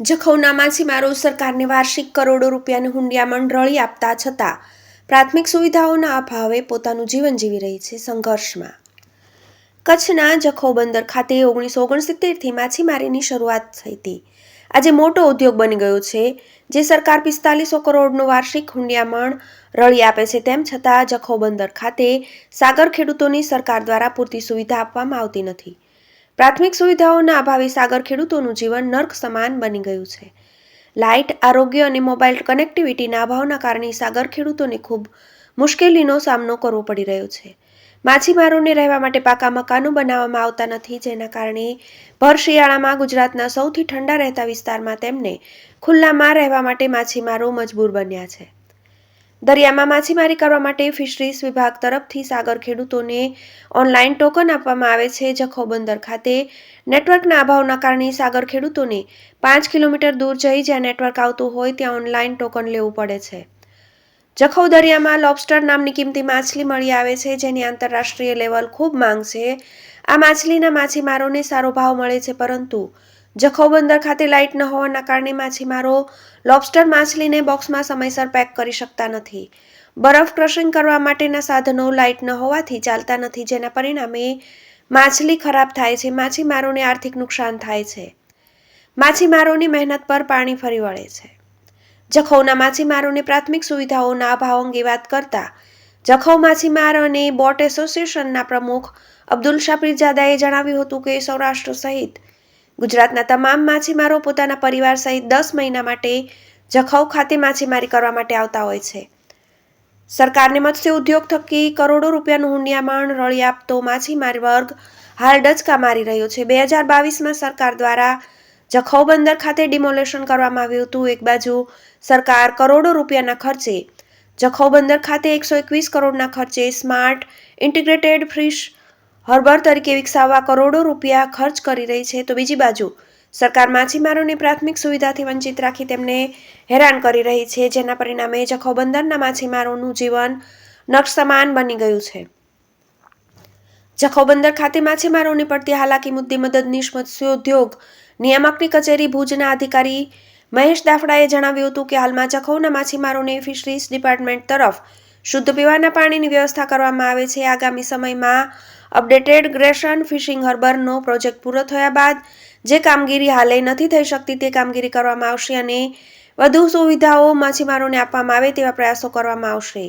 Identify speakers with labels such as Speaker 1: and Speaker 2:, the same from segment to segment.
Speaker 1: જખૌના માછીમારો સરકારને વાર્ષિક કરોડો રૂપિયાની હુંડિયામણ રળી આપતા છતાં, પ્રાથમિક સુવિધાઓના અભાવે પોતાનું જીવન જીવી રહી છે સંઘર્ષમાં. કચ્છના જખૌ બંદર ખાતે ઓગણીસો ઓગણસિત્તેરથી માછીમારીની શરૂઆત થઈ હતી આજે મોટો ઉદ્યોગ બની ગયો છે, જે સરકાર પિસ્તાલીસો કરોડનું વાર્ષિક હુંડિયામણ રળી આપે છે તેમ છતાં જખૌ બંદર ખાતે સાગર ખેડૂતોની સરકાર દ્વારા પૂરતી સુવિધા આપવામાં આવતી નથી. પ્રાથમિક સુવિધાઓના અભાવે સાગર ખેડૂતોનું જીવન નર્ક સમાન બની ગયું છે. લાઇટ, આરોગ્ય અને મોબાઈલ કનેક્ટિવિટીના અભાવના કારણે સાગર ખેડૂતોને ખૂબ મુશ્કેલીનો સામનો કરવો પડી રહ્યો છે. માછીમારોને રહેવા માટે પાકા મકાનો બનાવવામાં આવતા નથી, જેના કારણે ભર શિયાળામાં ગુજરાતના સૌથી ઠંડા રહેતા વિસ્તારમાં તેમને ખુલ્લામાં રહેવા માટે માછીમારો મજબૂર બન્યા છે. દરિયામાં માછીમારી કરવા માટે ફિશરીઝ વિભાગ તરફથી સાગર ખેડૂતોને ઓનલાઈન ટોકન આપવામાં આવે છે જખૌ બંદર ખાતે. નેટવર્કના અભાવના કારણે સાગર ખેડૂતોને પાંચ કિલોમીટર દૂર જઈ જ્યાં નેટવર્ક આવતું હોય ત્યાં ઓનલાઈન ટોકન લેવું પડે છે. જખૌ દરિયામાં લોબસ્ટર નામની કિંમતી માછલી મળી આવે છે જેની આંતરરાષ્ટ્રીય લેવલ ખૂબ માંગ છે. આ માછલીના માછીમારોને સારો ભાવ મળે છે પરંતુ જખૌ બંદર ખાતે લાઇટ ન હોવાના કારણે માછીમારો લોબસ્ટર માછલીને બોક્સમાં સમયસર પેક કરી શકતા નથી. બરફ ક્રશિંગ કરવા માટેના સાધનો લાઇટ ન હોવાથી ચાલતા નથી, જેના પરિણામે માછલી ખરાબ થાય છે, માછીમારોને આર્થિક નુકસાન થાય છે. માછીમારોની મહેનત પર પાણી ફરી વળે છે. જખૌના માછીમારોને પ્રાથમિક સુવિધાઓના અભાવ અંગે વાત કરતા જખૌ માછીમાર અને બોટ એસોસિએશનના પ્રમુખ અબ્દુલ શાપીરજાદાએ જણાવ્યું હતું કે સૌરાષ્ટ્ર સહિત ગુજરાતના તમામ માછીમારો પોતાના પરિવાર સહિત દસ મહિના માટે જખૌ ખાતે માછીમારી કરવા માટે આવતા હોય છે. સરકારને મત્સ્ય ઉદ્યોગ થકી કરોડો રૂપિયાનું હુંડિયામણ રળી આપતો માછીમાર વર્ગ હાલ ડચકા મારી રહ્યો છે. બે હજાર બાવીસમાં સરકાર દ્વારા જખૌ બંદર ખાતે ડિમોલેશન કરવામાં આવ્યું હતું. એક બાજુ સરકાર કરોડો રૂપિયાના ખર્ચે જખૌ બંદર ખાતે એકસો એકવીસ કરોડના ખર્ચે સ્માર્ટ ઇન્ટિગ્રેટેડ ફિશ હર્બર તરીકે વિકસાવવા કરોડો રૂપિયા ખર્ચ કરી રહી છે. તો બીજી બાજુ, સરકાર માછીમારોને પ્રાથમિક સુવિધાથી વંચિત રાખી તેમને હેરાન કરી રહી છે, જેના પરિણામે જખૌ બંદરના માછીમારોનું જીવન નક્ષસમાન બની ગયું છે. જખૌ બંદર ખાતે માછીમારોની પડતી હાલાકી મુદ્દે મદદનીશ મત્સ્યોદ્યોગ નિયામકની કચેરી ભુજના અધિકારી મહેશ દાફડાએ જણાવ્યું હતું કે હાલમાં જખૌના માછીમારોને ફિશરીઝ ડિપાર્ટમેન્ટ તરફ શુદ્ધ પીવાના પાણીની વ્યવસ્થા કરવામાં આવે છે. આગામી સમયમાં અપડેટેડ ગ્રેશન ફિશિંગ હાર્બરનો પ્રોજેક્ટ પૂરો થયા બાદ જે કામગીરી હાલે નથી થઈ શકતી તે કામગીરી કરવામાં આવશે અને વધુ સુવિધાઓ માછીમારોને આપવામાં આવે તેવા પ્રયાસો કરવામાં આવશે.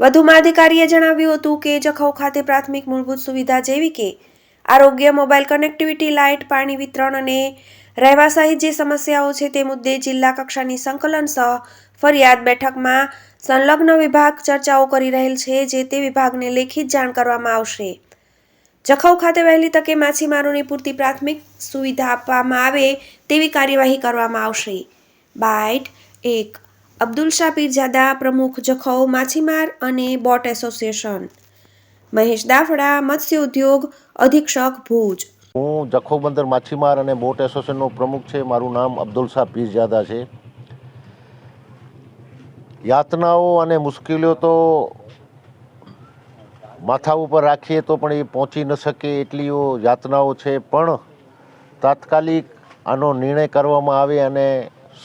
Speaker 1: વધુમાં અધિકારીએ જણાવ્યું હતું કે જખૌ ખાતે પ્રાથમિક મૂળભૂત સુવિધા જેવી કે આરોગ્ય, મોબાઈલ કનેક્ટિવિટી, લાઇટ, પાણી વિતરણ અને રહેવા સહિત જે સમસ્યાઓ છે તે મુદ્દે જિલ્લા કક્ષાની સંકલન સહ ફરિયાદ બેઠકમાં સંલગ્ન વિભાગ ચર્ચાઓ કરી રહેલ છે, જે તે વિભાગને લેખિત જાણ કરવામાં આવશે. જખૌ ખાતે વહેલી તકે માછીમારોની પૂરતી પ્રાથમિક સુવિધા આપવામાં આવે તેવી કાર્યવાહી કરવામાં આવશે. બાઇટ એક અબ્દુલ શાહ પીરજાદા પ્રમુખ જખૌ માછીમાર અને બોટ એસોસિએશન. મહેશ દાફડા, મત્સ્ય ઉદ્યોગ અધિક્ષક ભુજ.
Speaker 2: હું જખૌ બંદર માછીમાર અને બોટ એસોસિએશનનો પ્રમુખ છે. મારું નામ અબ્દુલ શાહ પીરજાદા છે. યાતનાઓ અને મુશ્કેલીઓ તો માથા ઉપર રાખીએ તો પણ એ પહોંચી ન શકે એટલીઓ યાતનાઓ છે. પણ તાત્કાલિક આનો નિર્ણય કરવામાં આવે અને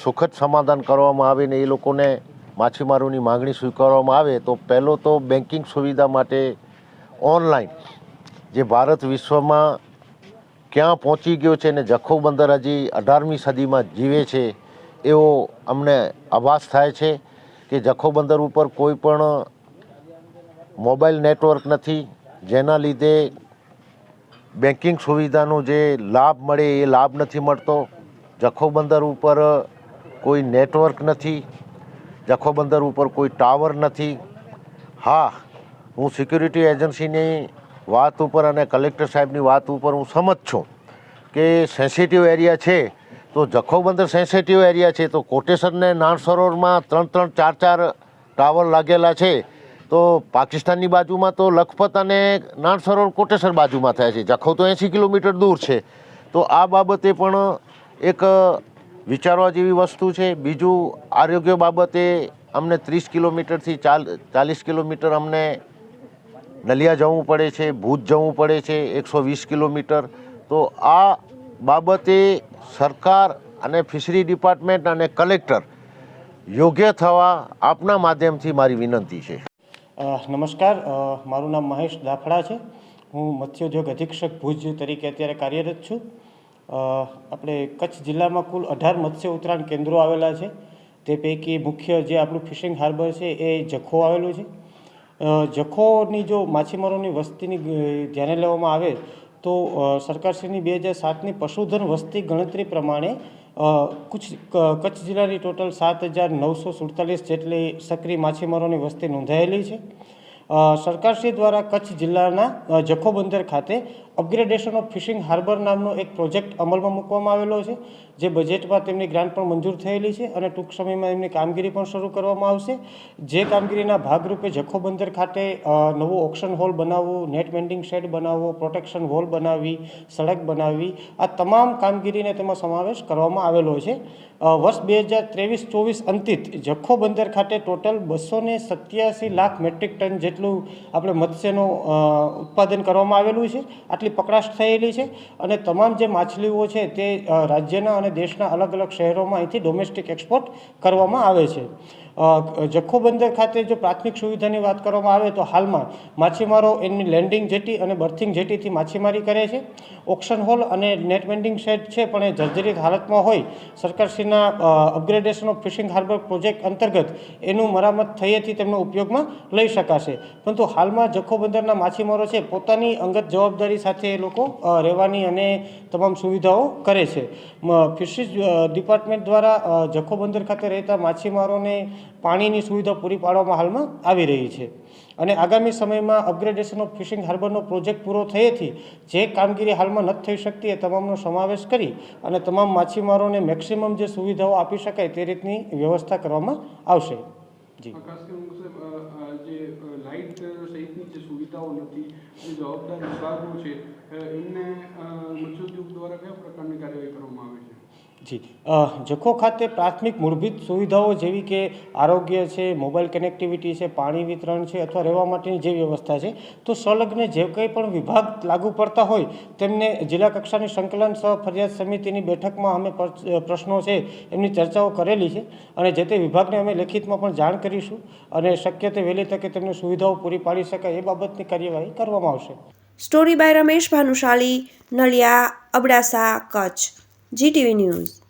Speaker 2: સુખદ સમાધાન કરવામાં આવે ને એ લોકોને માછીમારોની માગણી સ્વીકારવામાં આવે તો પહેલો તો બેન્કિંગ સુવિધા માટે ઓનલાઈન જે ભારત વિશ્વમાં ક્યાં પહોંચી ગયો છે ને જખો બંદર હજી અઢારમી સદીમાં જીવે છે એવો અમને આભાસ થાય છે. કે જખો બંદર ઉપર કોઈ પણ મોબાઈલ નેટવર્ક નથી, જેના લીધે બેન્કિંગ સુવિધાનો જે લાભ મળે એ લાભ નથી મળતો. જખો બંદર ઉપર કોઈ નેટવર્ક નથી જખો બંદર ઉપર કોઈ ટાવર નથી. હા, હું સિક્યુરિટી એજન્સીની વાત ઉપર અને કલેક્ટર સાહેબની વાત ઉપર હું સમજ છું કે સેન્સિટિવ એરિયા છે. તો જખૌ બંદર સેન્સિટિવ એરિયા છે, તો કોટેશનને નાન સરોવરમાં ત્રણ ત્રણ ચાર ચાર ટાવર લાગેલા છે. તો પાકિસ્તાનની બાજુમાં તો લખપત અને નાન સરોવર કોટેશ્વર બાજુમાં થાય છે. જખૌ તો એંસી કિલોમીટર દૂર છે. તો આ બાબતે પણ એક વિચારવા જેવી વસ્તુ છે. બીજું આરોગ્ય બાબતે અમને ત્રીસ કિલોમીટરથી ચાલ ચાલીસ કિલોમીટર અમને નલિયા જવું પડે છે, ભુજ જવું પડે છે, એકસો વીસ કિલોમીટર. તો આ બાબતે સરકાર અને ફિશરી ડિપાર્ટમેન્ટ અને કલેક્ટર યોગ્ય થવા આપના માધ્યમથી મારી વિનંતી છે.
Speaker 3: નમસ્કાર. મારું નામ મહેશ દાફડા છે. હું મત્સ્યોદ્યોગ અધિક્ષક ભુજ તરીકે અત્યારે કાર્યરત છું. આપણે કચ્છ જિલ્લામાં કુલ અઢાર મત્સ્ય ઉત્તરાયણ કેન્દ્રો આવેલા છે. તે પૈકી મુખ્ય જે આપણું ફિશિંગ હાર્બર છે એ જખો આવેલું છે. જખોની જો માછીમારોની વસ્તીની ધ્યાને લેવામાં આવે તો સરકારશ્રીની બે હજાર સાતની પશુધન વસ્તી ગણતરી પ્રમાણે કુછ કચ્છ જિલ્લાની ટોટલ સાત હજાર નવસો સુડતાલીસ જેટલી સક્રિય માછીમારોની વસ્તી નોંધાયેલી છે. સરકારશ્રી દ્વારા કચ્છ જિલ્લાના જખો બંદર ખાતે અપગ્રેડેશન ઓફ ફિશિંગ હાર્બર નામનો એક પ્રોજેક્ટ અમલમાં મૂકવામાં આવેલો છે, જે બજેટમાં તેમની ગ્રાન્ટ પણ મંજૂર થયેલી છે અને ટૂંક સમયમાં એમની કામગીરી પણ શરૂ કરવામાં આવશે. જે કામગીરીના ભાગરૂપે જખો બંદર ખાતે નવું ઓક્શન હોલ બનાવવું, નેટ વેન્ડિંગ શેડ બનાવવો, પ્રોટેક્શન વોલ બનાવવી, સડક બનાવવી, આ તમામ કામગીરીને તેમાં સમાવેશ કરવામાં આવેલો છે. વર્ષ બે હજાર ત્રેવીસ ચોવીસ અંતિત જખો બંદર ખાતે ટોટલ બસો ને સત્યાસી લાખ મેટ્રિક ટન જેટલું આપણે મત્સ્યનું ઉત્પાદન કરવામાં આવેલું છે. આટલી પકડાશ થયેલી છે અને તમામ જે માછલીઓ છે તે રાજ્યના અને દેશના અલગ અલગ શહેરોમાં અહીંથી ડોમેસ્ટિક એક્સપોર્ટ કરવામાં આવે છે. અ, જખો બંદર ખાતે જો પ્રાથમિક સુવિધાની વાત કરવામાં આવે તો હાલમાં માછીમારો એમની લેન્ડિંગ જેટી અને બર્થિંગ જેટીથી માછીમારી કરે છે. ઓક્શન હોલ અને નેટ વેન્ડિંગ શેડ છે પણ એ જર્જરિત હાલતમાં હોય. સરકારશ્રીના upgradation of fishing harbour project અંતર્ગત એનું મરામત થયેથી તેમનો ઉપયોગમાં લઈ શકાશે. પરંતુ હાલમાં જખો બંદરના માછીમારો છે પોતાની અંગત જવાબદારી સાથે એ લોકો રહેવાની અને તમામ સુવિધાઓ કરે છે. ફિશરીઝ ડિપાર્ટમેન્ટ દ્વારા અ, જખો બંદર ખાતે રહેતા માછીમારોને પાણીની સુવિધા પૂરી પાડવામાં હાલમાં આવી રહી છે. અને આગામી સમયમાં અપગ્રેડેશન ઓફ ફિશિંગ હાર્બરનો પ્રોજેક્ટ પૂરો થયેથી જે કામગીરી હાલમાં નથી થઈ શકતી એ તમામનો સમાવેશ કરી અને તમામ માછીમારોને મેક્સિમમ જે સુવિધાઓ આપી શકાય તે રીતની વ્યવસ્થા કરવામાં આવશે. જી.
Speaker 4: જવાબદાર છે એમને દ્વારા કયા પ્રકારની કાર્યવાહી કરવામાં આવે છે?
Speaker 3: જી. જખો ખાતે પ્રાથમિક મૂળભૂત સુવિધાઓ જેવી કે આરોગ્ય છે, મોબાઈલ કનેક્ટિવિટી છે, પાણી વિતરણ છે અથવા રહેવા માટેની જે વ્યવસ્થા છે, તો સંલગ્ન જે કંઈ પણ વિભાગ લાગુ પડતા હોય તેમને જિલ્લા કક્ષાની સંકલન સહ ફરિયાદ સમિતિની બેઠકમાં અમે પ્રશ્નો છે એમની ચર્ચાઓ કરેલી છે અને જે તે વિભાગને અમે લેખિતમાં પણ જાણ કરીશું અને શક્ય તે વહેલી તકે તેમને સુવિધાઓ પૂરી પાડી શકાય એ બાબતની કાર્યવાહી કરવામાં આવશે.
Speaker 1: Story by Ramesh Bhanushali Naliya Abdasa Kutch GTV News.